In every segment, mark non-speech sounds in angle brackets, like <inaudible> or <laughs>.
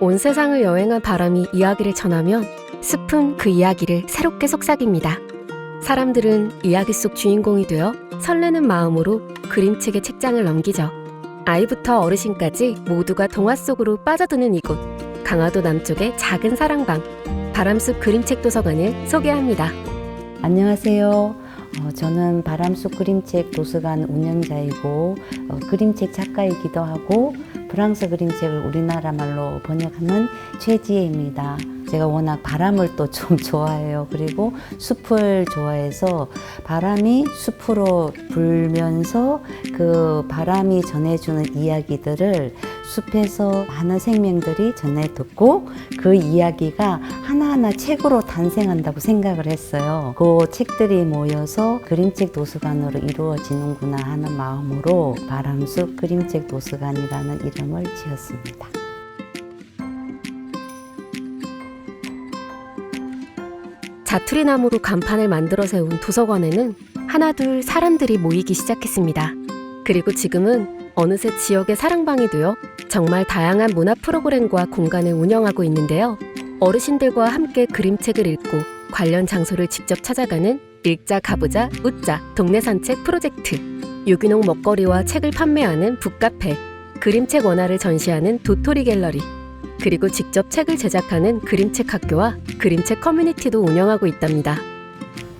온 세상을 여행한 바람이 이야기를 전하면 숲은 그 이야기를 새롭게 속삭입니다. 사람들은 이야기 속 주인공이 되어 설레는 마음으로 그림책의 책장을 넘기죠. 아이부터 어르신까지 모두가 동화 속으로 빠져드는 이곳. 강화도 남쪽의 작은 사랑방. 바람숲 그림책 도서관을 소개합니다. 안녕하세요. 어, 저는 바람속 그림책 도서관 운영자이고 어, 그림책 작가이기도 하고 프랑스 그림책을 우리나라 말로 번역하는 최지혜입니다. 제가 워낙 바람을 또 좀 <laughs> 좋아해요. 그리고 숲을 좋아해서 바람이 숲으로 불면서 그 바람이 전해주는 이야기들을 숲에서 많은 생명들이 전해 듣고 그 이야기가 하나하나 책으로 탄생한다고 생각을 했어요. 그 책들이 모여서 그림책 도서관으로 이루어지는구나 하는 마음으로 바람숲 그림책 도서관이라는 이름을 지었습니다. 자투리 나무로 간판을 만들어 세운 도서관에는 하나둘 사람들이 모이기 시작했습니다. 그리고 지금은 어느새 지역의 사랑방이 되어 정말 다양한 문화 프로그램과 공간을 운영하고 있는데요. 어르신들과 함께 그림책을 읽고 관련 장소를 직접 찾아가는 읽자 가보자 웃자 동네 산책 프로젝트 유기농 먹거리와 책을 판매하는 북카페 그림책 원화를 전시하는 도토리 갤러리 그리고 직접 책을 제작하는 그림책 학교와 그림책 커뮤니티도 운영하고 있답니다.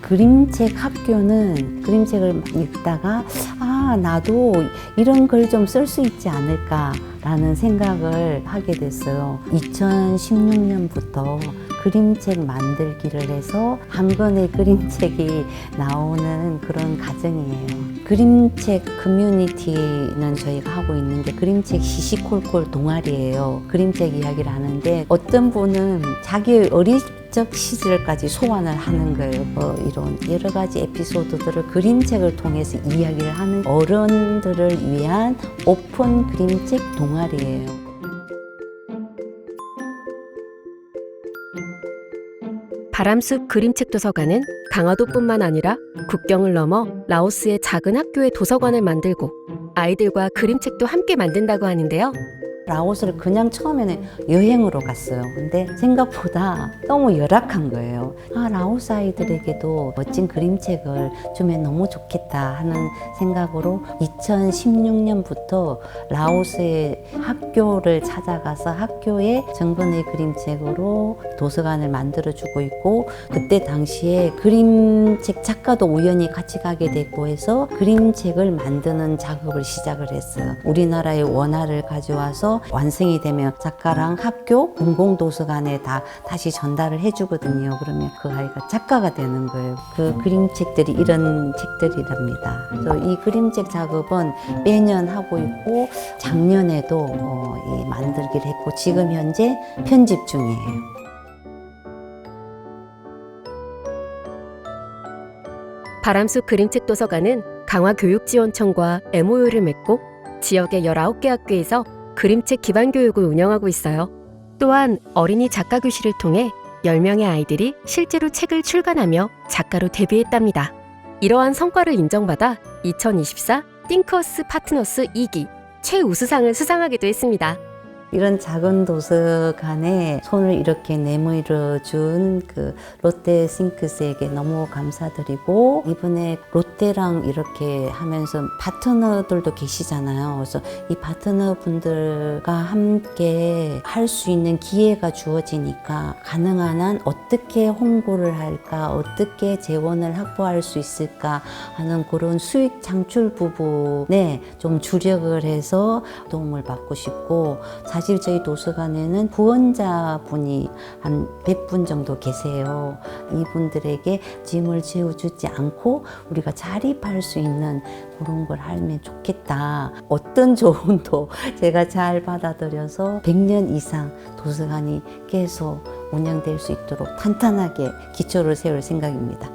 그림책 학교는 그림책을 읽다가 아 나도 이런 글 좀 쓸 수 있지 않을까라는 생각을 하게 됐어요. 2016년부터 그림책 만들기를 해서 한 권의 그림책이 나오는 그런 과정이에요. 그림책 커뮤니티는 저희가 하고 있는 게 그림책 시시콜콜 동아리예요. 그림책 이야기를 하는데 어떤 분은 자기 어릴 적 시절까지 소환을 하는 거예요. 뭐 이런 여러 가지 에피소드들을 그림책을 통해서 이야기를 하는 어른들을 위한 오픈 그림책 동아리예요. 바람숲 그림책 도서관은 강화도뿐만 아니라 국경을 넘어 라오스의 작은 학교에 도서관을 만들고 아이들과 그림책도 함께 만든다고 하는데요. 라오스를 그냥 처음에는 여행으로 갔어요. 근데 생각보다 너무 열악한 거예요. 아, 라오스 아이들에게도 멋진 그림책을 주면 너무 좋겠다 하는 생각으로 2016년부터 라오스의 학교를 찾아가서 학교에 정근의 그림책으로 도서관을 만들어주고 있고 그때 당시에 그림책 작가도 우연히 같이 가게 됐고 해서 그림책을 만드는 작업을 시작을 했어요. 우리나라의 원화를 가져와서 완성이 되면 작가랑 학교 공공도서관에 다 다시 전달을 해주거든요. 그러면 그 아이가 작가가 되는 거예요. 그 그림책들이 이런 책들이랍니다. 그래서 이 그림책 작업은 매년 하고 있고 작년에도 어, 이 만들기를 했고 지금 현재 편집 중이에요. 바람숲 그림책 도서관은 강화교육지원청과 MOU를 맺고 지역의 19개 학교에서 그림책 기반 교육을 운영하고 있어요. 또한 어린이 작가 교실을 통해 10명의 아이들이 실제로 책을 출간하며 작가로 데뷔했답니다. 이러한 성과를 인정받아 2024 띵커스 파트너스 2기 최우수상을 수상하기도 했습니다. 이런 작은 도서관에 손을 이렇게 내밀어 준그 롯데 싱크스에게 너무 감사드리고 이번에 롯데랑 이렇게 하면서 파트너들도 계시잖아요. 그래서 이 파트너 분들과 함께 할 수 있는 기회가 주어지니까 가능한 한 어떻게 홍보를 할까, 어떻게 재원을 확보할 수 있을까 하는 그런 수익 창출 부분에 좀 주력을 해서 도움을 받고 싶고 사실 저희 도서관에는 후원자분이 한 100분 정도 계세요. 이분들에게 짐을 지어주지 않고 우리가 자립할 수 있는 그런 걸 하면 좋겠다. 어떤 <laughs> 조언도 제가 잘 받아들여서 100년 이상 도서관이 계속 운영될 수 있도록 탄탄하게 기초를 세울 생각입니다.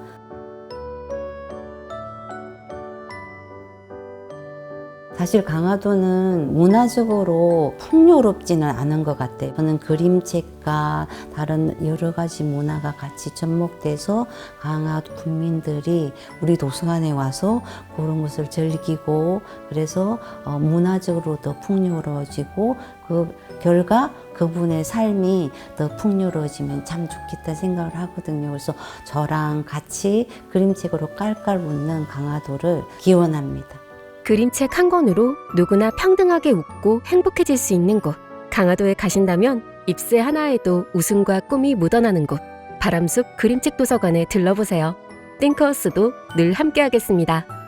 사실 강화도는 문화적으로 풍요롭지는 않은 것 같아요. 저는 그림책과 다른 여러 가지 문화가 같이 접목돼서 강화도 국민들이 우리 도서관에 와서 그런 것을 즐기고 그래서 어, 문화적으로 더 풍요로워지고 그 결과 그분의 삶이 더 풍요로워지면 참 좋겠다 생각을 하거든요. 그래서 저랑 같이 그림책으로 깔깔 웃는 강화도를 기원합니다. 그림책 한 권으로 누구나 평등하게 웃고 행복해질 수 있는 곳. 강화도에 가신다면 입새 하나에도 웃음과 꿈이 묻어나는 곳. 바람숲 그림책 도서관에 들러보세요. 띵커스도 늘 함께하겠습니다.